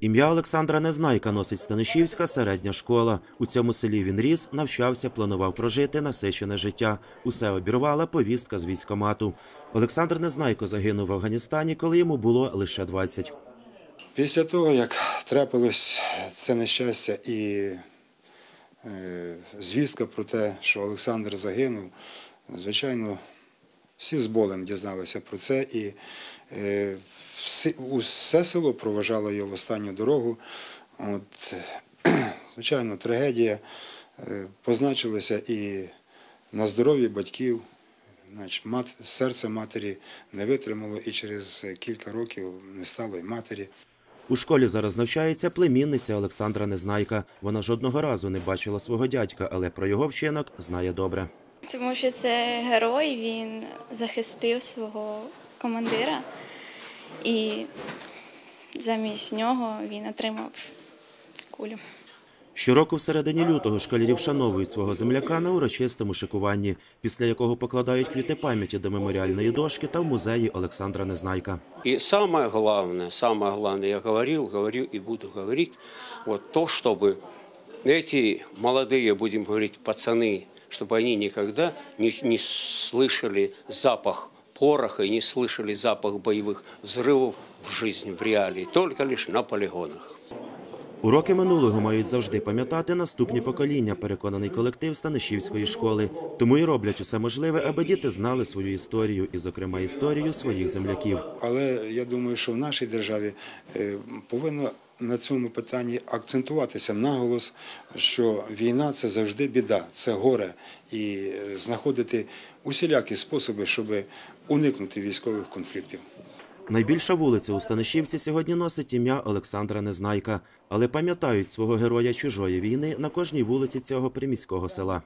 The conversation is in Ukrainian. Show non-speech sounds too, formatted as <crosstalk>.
Ім'я Олександра Незнайка носить Станишівська середня школа. У цьому селі він ріс, навчався, планував прожити насичене життя. Усе обірвала повістка з військомату. Олександр Незнайко загинув в Афганістані, коли йому було лише 20. Після того, як трапилось це нещастя і е, звістка про те, що Олександр загинув, звичайно, всі з болем дізналися про це, і е, всі, усе село проважало його в останню дорогу. От, <clears throat> звичайно, трагедія е, позначилася і на здоров'ї батьків. Значить, серце матері не витримало, і через кілька років не стало й матері. У школі зараз навчається племінниця Олександра Незнайка. Вона жодного разу не бачила свого дядька, але про його вчинок знає добре Тому що це герой, він захистив свого командира, і замість нього він отримав кулю. Щороку в середині лютого школярі вшановують свого земляка на урочистому шикуванні, після якого покладають квіти пам'яті до меморіальної дошки та в музеї Олександра Незнайка. И самое главное, самое главное, я говорил, говорю и буду говорить, вот то, чтобы эти молодые, будем говорить, пацаны, чтобы они никогда не, не слышали запах пороха и не слышали запах боевых взрывов в жизни, в реалии, только лишь на полигонах. Уроки минулого мають завжди пам'ятати наступні покоління, переконаний колектив Станишівської школи. Тому і роблять усе можливе, аби діти знали свою історію, і, зокрема, історію своїх земляків. Але я думаю, що в нашій державі е, повинно на цьому питанні акцентуватися наголос, що війна це завжди біда, це горе, і е, знаходити усілякі способи, щоб уникнути військових конфліктів. Найбільша вулиця у Станишівці сьогодні носить ім'я Олександра Незнайка, але пам'ятають свого героя чужої війни на кожній вулиці цього приміського села.